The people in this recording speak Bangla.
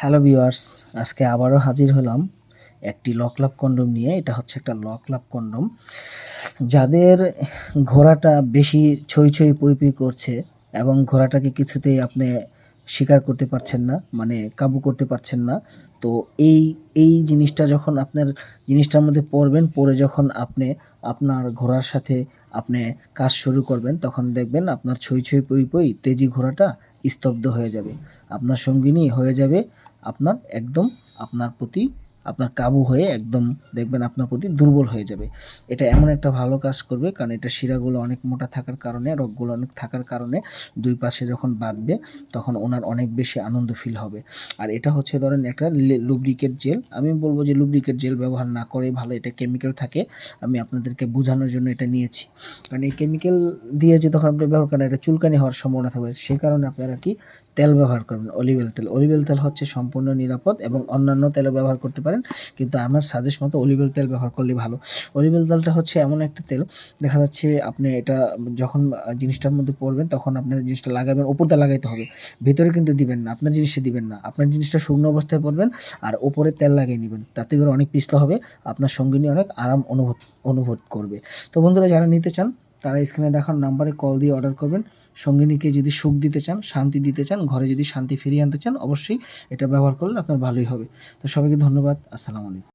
হ্যালো ভিউয়ার্স, আজকে আবারও হাজির হলাম একটি লকলাভ কন্ডম নিয়ে। এটা হচ্ছে একটা লকলাভ কন্ডম। যাদের ঘোড়াটা বেশি ছই ছই পই পই করছে এবং ঘোড়াটাকে কিছুতেই আপনি স্বীকার করতে পারছেন না মানে কাবু করতে পারছেন না, তো এই এই জিনিসটা যখন আপনার জিনিসটার মধ্যে পড়বেন, পড়ে যখন আপনি আপনার ঘোড়ার সাথে আপনি কাজ শুরু করবেন, তখন দেখবেন আপনার ছই ছই পই পই তেজি ঘোড়াটা স্তব্ধ হয়ে যাবে। আপনার সঙ্গিনী হয়ে যাবে। আপনার একদম আপনার প্রতি আপনার কাবু হয়ে একদম দেখবেন আপনার প্রতি দুর্বল হয়ে যাবে। এটা এমন একটা ভালো কাজ করবে, কারণ এটা শিরাগুলো অনেক মোটা থাকার কারণে, রোগগুলো অনেক থাকার কারণে দুই পাশে যখন বাঁধবে, তখন ওনার অনেক বেশি আনন্দ ফিল হবে। আর এটা হচ্ছে ধরেন একটা লুব্রিকেট জেল আমি বলব যে লুব্রিকেট জেল ব্যবহার না করে ভালো, এটা কেমিক্যাল থাকে। আমি আপনাদেরকে বোঝানোর জন্য এটা নিয়েছি। কারণ এই কেমিক্যাল দিয়ে যদি তখন আপনি ব্যবহার করেন, এটা চুলকানি হওয়ার সম্ভাবনা থাকবে। সেই কারণে আপনারা কি তেল ব্যবহার করবেন, অলিভ অয়েল তেল। অলিভ অয়েল তেল হচ্ছে সম্পূর্ণ নিরাপদ এবং অন্যান্য তেলও ব্যবহার করতে পারেন, কিন্তু আমার সাজেস্ট মতো অলিভ অয়েল তেল ব্যবহার করলে ভালো। অলিভ অয়েল তেলটা হচ্ছে এমন একটা তেল, দেখা যাচ্ছে আপনি এটা যখন জিনিসটার মধ্যে পড়বেন তখন আপনার জিনিসটা লাগাবেন, ওপরটা লাগাইতে হবে। ভেতরে কিন্তু দিবেন না, আপনার জিনিসটা দিবেন না। আপনার জিনিসটা শুকনো অবস্থায় পড়বেন আর ওপরে তেল লাগিয়ে নেবেন, তাতে করে অনেক পিছলা হবে, আপনার সঙ্গিনী অনেক আরাম অনুভব অনুভব করবে। তো বন্ধুরা, যারা নিতে চান তারা স্ক্রিনে দেখার নাম্বারে কল দিয়ে অর্ডার করবেন। সঙ্গিনীকে যদি সুখ দিতে চান, শান্তি দিতে চান, ঘরে যদি শান্তি ফিরিয়ে আনতে চান, অবশ্যই এটা ব্যবহার করলে আপনার ভালোই হবে। তো সবাইকে ধন্যবাদ। আসসালামু আলাইকুম।